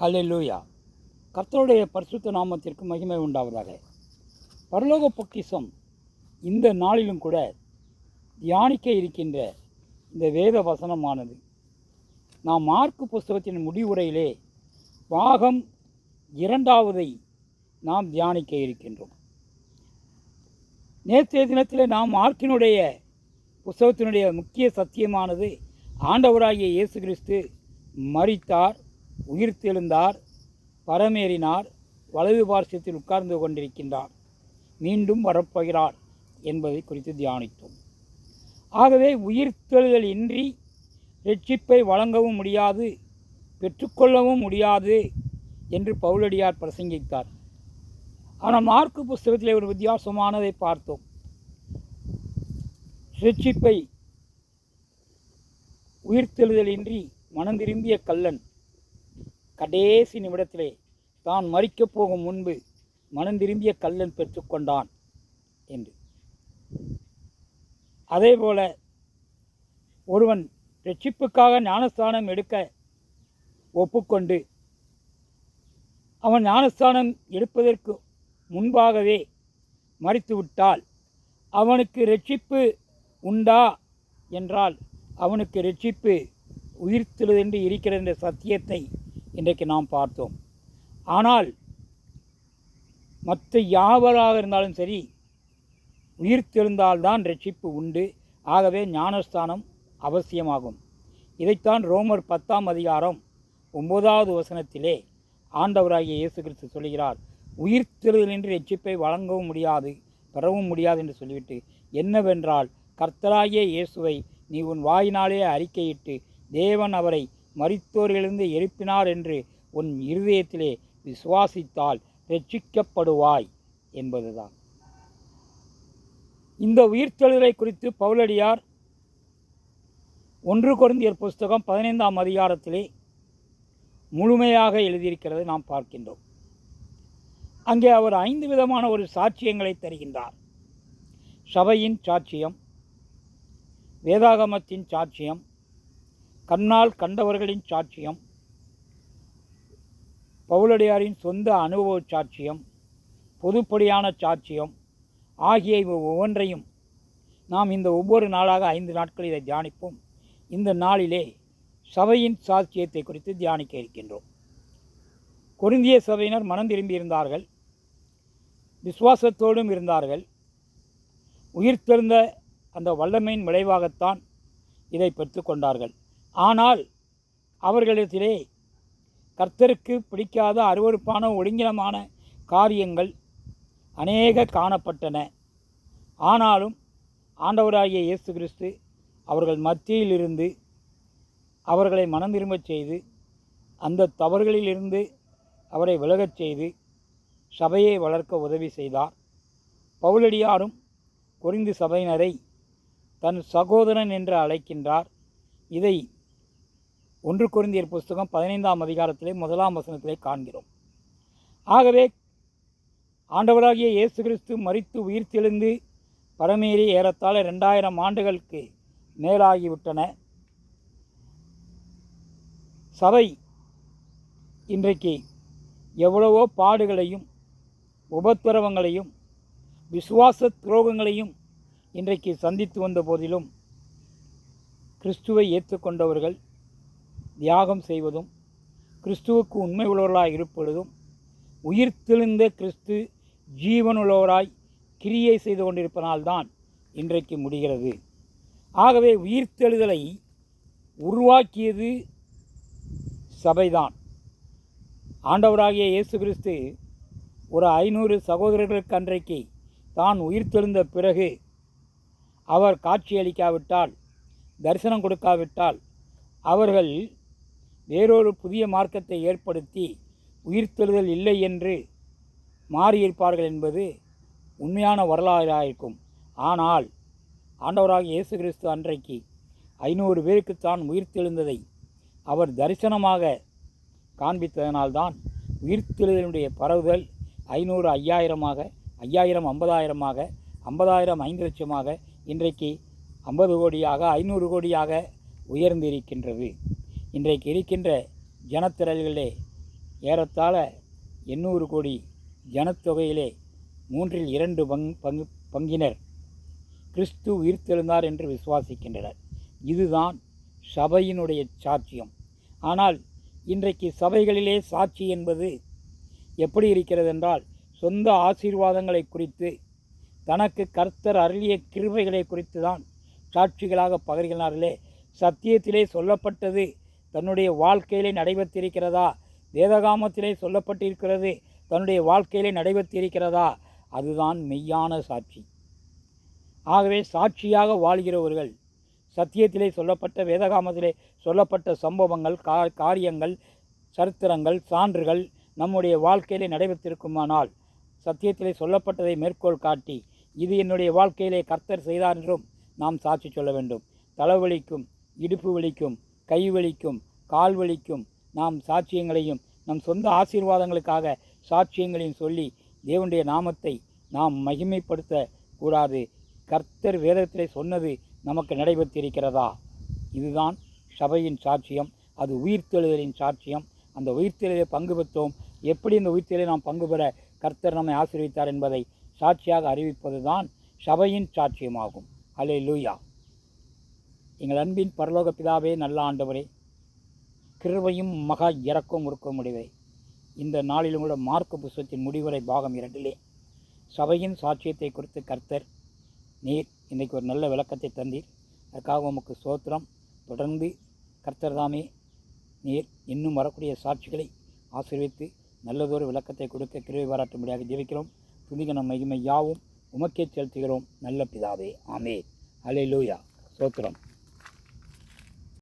ஹalleluya. கர்த்தருடைய பரிசுத்த நாமத்திற்கு மகிமை உண்டாவதாக. பரலோக பொக்கிஷம் இந்த நாளிலும் கூட தியானிக்க இருக்கின்ற இந்த வேத வசனமானது. நாம் மார்க்கு புஸ்தகத்தின் முடிவுரையிலே பாகம் இரண்டாவதை நாம் தியானிக்க இருக்கின்றோம். நேற்றைய தினத்தில் நாம் மார்க்கினுடைய புஸ்தகத்தினுடைய முக்கிய சத்தியமானது ஆண்டவராகிய இயேசு கிறிஸ்து மரித்தார். உயிர்த்தெழுந்தார் பரமேறினார் வலது பார்சத்தில் உட்கார்ந்து கொண்டிருக்கின்றார். மீண்டும் வரப்போகிறார் என்பதை குறித்து தியானித்தோம். ஆகவே உயிர்த்தெழுதல் இன்றி ரட்சிப்பை வழங்கவும் முடியாது பெற்றுக்கொள்ளவும் முடியாது என்று பவுலடியார் பிரசங்கித்தார். ஆனால் மார்க்கு புஸ்தகத்தில் ஒரு வித்தியாசமானதை பார்த்தோம். ரட்சிப்பை உயிர்த்தெழுதலின்றி மனம் திரும்பிய கல்லன் கடைசி நிமிடத்திலே தான் மறிக்கப் போகும் முன்பு மனம் திரும்பிய கல்லன் பெற்றுக்கொண்டான் என்று. அதேபோல ஒருவன் ரட்சிப்புக்காக ஞானஸ்தானம் எடுக்க ஒப்புக்கொண்டு அவன் ஞானஸ்தானம் எடுப்பதற்கு முன்பாகவே மறித்துவிட்டால் அவனுக்கு ரட்சிப்பு உண்டா என்றால் அவனுக்கு ரட்சிப்பு உயிர்த்தெழுதென்று இருக்கிற என்ற சத்தியத்தை இன்றைக்கு நாம் பார்த்தோம். ஆனால் மற்ற யாவராக இருந்தாலும் சரி உயிர்த்தெழுந்தால்தான் ரட்சிப்பு உண்டு. ஆகவே ஞானஸ்தானம் அவசியமாகும். இதைத்தான் ரோமர் பத்தாம் அதிகாரம் ஒன்பதாவது வசனத்திலே ஆண்டவராகிய இயேசு கிறிஸ்து சொல்கிறார் உயிர்த்தெழுதலின்றி ரட்சிப்பை வழங்கவும் முடியாது பெறவும் முடியாது என்று சொல்லிவிட்டு என்னவென்றால் கர்த்தராகிய இயேசுவை நீ உன் வாயினாலே அறிக்கையிட்டு தேவன் அவரை மறித்தோரிலிருந்து எழுப்பினார் என்று உன் இருதயத்திலே விசுவாசித்தால் ரட்சிக்கப்படுவாய் என்பதுதான். இந்த உயிர்த்தெழுதலை குறித்து பவுலடியார் ஒன்று குருந்தியர் புஸ்தகம் பதினைந்தாம் அதிகாரத்திலே முழுமையாக எழுதியிருக்கிறது நாம் பார்க்கின்றோம். அங்கே அவர் ஐந்து விதமான ஒரு சாட்சியங்களை தருகின்றார். சபையின் சாட்சியம் வேதாகமத்தின் சாட்சியம் கண்ணால் கண்டவர்களின் சாட்சியம் பவுலடியாரின் சொந்த அனுபவ சாட்சியம் பொதுப்படியான சாட்சியம் ஆகிய இவை ஒவ்வொன்றையும் நாம் இந்த ஒவ்வொரு நாளாக ஐந்து நாட்கள் இதை தியானிப்போம். இந்த நாளிலே சபையின் சாட்சியத்தை குறித்து தியானிக்க இருக்கின்றோம். கொருந்திய சபையினர் மனம் திரும்பியிருந்தார்கள் விசுவாசத்தோடும் இருந்தார்கள். உயிர்த்தெழுந்த அந்த வல்லமையின் விளைவாகத்தான் இதை பெற்றுக்கொண்டார்கள் ஆனால் அவர்களிடத்திலே கர்த்தருக்கு பிடிக்காத அருவறுப்பான ஒழுங்கினமான காரியங்கள் அநேக காணப்பட்டன. ஆனாலும் ஆண்டவராகிய இயேசு கிறிஸ்து அவர்கள் மத்தியிலிருந்து அவர்களை மனம் திரும்பச் செய்து அந்த தவறுகளிலிருந்து அவரை விலகச் செய்து சபையை வளர்க்க உதவி செய்தார். பவுலடியாரும் குறிந்து சபையினரை தன் சகோதரன் என்று அழைக்கின்றார். இதை ஒன்று குருந்தியர் புஸ்தகம் பதினைந்தாம் அதிகாரத்திலே முதலாம் வசனத்திலே காண்கிறோம். ஆகவே ஆண்டவராகிய இயேசு கிறிஸ்து மறித்து உயிர்த்தெழுந்து பரமேறி ஏறத்தாழ ரெண்டாயிரம் ஆண்டுகளுக்கு மேலாகிவிட்டன. சபை இன்றைக்கு எவ்வளவோ பாடுகளையும் உபத்திரவங்களையும் விசுவாச துரோகங்களையும் இன்றைக்கு சந்தித்து வந்த போதிலும் கிறிஸ்துவை ஏற்றுக்கொண்டவர்கள் தியாகம் செய்வதும் கிறிஸ்துவுக்கு உண்மை உள்ளவர்களாய் இருப்பதும் உயிர்த்தெழுந்த கிறிஸ்து ஜீவனுள்ளவராய் கிரியை செய்து கொண்டிருப்பதால்தான் இன்றைக்கு முடிகிறது. ஆகவே உயிர்த்தெழுதலை உருவாக்கியது சபைதான். ஆண்டவராகிய இயேசு கிறிஸ்து ஒரு ஐநூறு சகோதரர்களுக்கு அன்றைக்கு தான் உயிர்த்தெழுந்த பிறகு அவர் காட்சியளிக்காவிட்டால் தரிசனம் கொடுக்காவிட்டால் அவர்கள் வேறொரு புதிய மார்க்கத்தை ஏற்படுத்தி உயிர்த்தெழுதல் இல்லை என்று மாறியிருப்பார்கள் என்பது உண்மையான வரலாறாயிருக்கும் ஆனால் ஆண்டவராக இயேசு கிறிஸ்து அன்றைக்கு ஐநூறு பேருக்கு தான் உயிர்த்தெழுந்ததை அவர் தரிசனமாக காண்பித்ததனால்தான் உயிர்த்தெழுதலுடைய பரவுதல் ஐநூறு ஐயாயிரமாக ஐயாயிரம் ஐம்பதாயிரமாக ஐம்பதாயிரம் ஐந்து லட்சமாக இன்றைக்கு ஐம்பது கோடியாக ஐநூறு கோடியாக உயர்ந்திருக்கின்றது. இன்றைக்கு இருக்கின்ற ஜனத்திரள்களே ஏறத்தாழ எண்ணூறு கோடி ஜனத்தொகையிலே மூன்றில் இரண்டு பங் பங்கு பங்கினர் கிறிஸ்து உயிர்த்தெழுந்தார் என்று விசுவாசிக்கின்றனர். இதுதான் சபையினுடைய சாட்சியம். ஆனால் இன்றைக்கு சபைகளிலே சாட்சி என்பது எப்படி இருக்கிறது என்றால் சொந்த ஆசீர்வாதங்களை குறித்து தனக்கு கர்த்தர் அருளிய கிருபைகளை குறித்து தான் சாட்சிகளாக பகர்கிறார்களே. சத்தியத்திலே சொல்லப்பட்டது தன்னுடைய வாழ்க்கையிலே நடைபெற்றிருக்கிறதா? வேதகாமத்திலே சொல்லப்பட்டிருக்கிறது தன்னுடைய வாழ்க்கையிலே நடைபெற்றிருக்கிறதா? அதுதான் மெய்யான சாட்சி. ஆகவே சாட்சியாக வாழ்கிறவர்கள் சத்தியத்திலே சொல்லப்பட்ட வேதகாமத்திலே சொல்லப்பட்ட சம்பவங்கள் கா காரியங்கள் சரித்திரங்கள் சான்றுகள் நம்முடைய வாழ்க்கையிலே நடைபெற்றிருக்குமானால் சத்தியத்திலே சொல்லப்பட்டதை மேற்கோள் காட்டி இது என்னுடைய வாழ்க்கையிலே கர்த்தர் செய்தார் என்றும் நாம் சாட்சி சொல்ல வேண்டும். தலைவலிக்கும் இடுப்பு வலிக்கும் கை வலிக்கும் கால் வலிக்கும். நாம் சாட்சியங்களையும் நம் சொந்த ஆசீர்வாதங்களுக்காக சாட்சியங்களையும் சொல்லி தேவனுடைய நாமத்தை நாம் மகிமைப்படுத்த கூடாது. கர்த்தர் வேதத்திலே சொன்னது நமக்கு நடைபெற்றிருக்கிறதா? இதுதான் சபையின் சாட்சியம். அது உயிர்த்தெழுதலின் சாட்சியம். அந்த உயிர்த்தெழுதலை பங்கு பெற்றோம். எப்படி இந்த உயிர்த்தெழுதலை நாம் பங்கு பெற கர்த்தர் நம்மை ஆசீர்வித்தார் என்பதை சாட்சியாக அறிவிப்பது தான் சபையின் சாட்சியமாகும். அலே லூயா எங்கள் அன்பின் பரலோக பிதாவே நல்ல ஆண்டவரே கிருவையும் மகா இறக்கம் இருக்க முடிவே. இந்த நாளில் உள்ள மார்க்க புஸ்தத்தின் முடிவுரை பாகம் இரண்டிலே சபையின் சாட்சியத்தை குறித்து கர்த்தர் நீர் இன்றைக்கு ஒரு நல்ல விளக்கத்தை தந்தீர். அதுக்காக உமக்கு சோத்திரம் தொடர்ந்து கர்த்தர் தாமே நீர் இன்னும் வரக்கூடிய சாட்சிகளை ஆசீர்வித்து நல்லதொரு விளக்கத்தை கொடுக்க கிருவை பாராட்டும்படியாக ஜெபிக்கிறோம். துணிகன மகிமை யாவும் உமக்கே செலுத்துகிறோம். நல்ல பிதாவே ஆமே அலே லூயா சோத்திரம்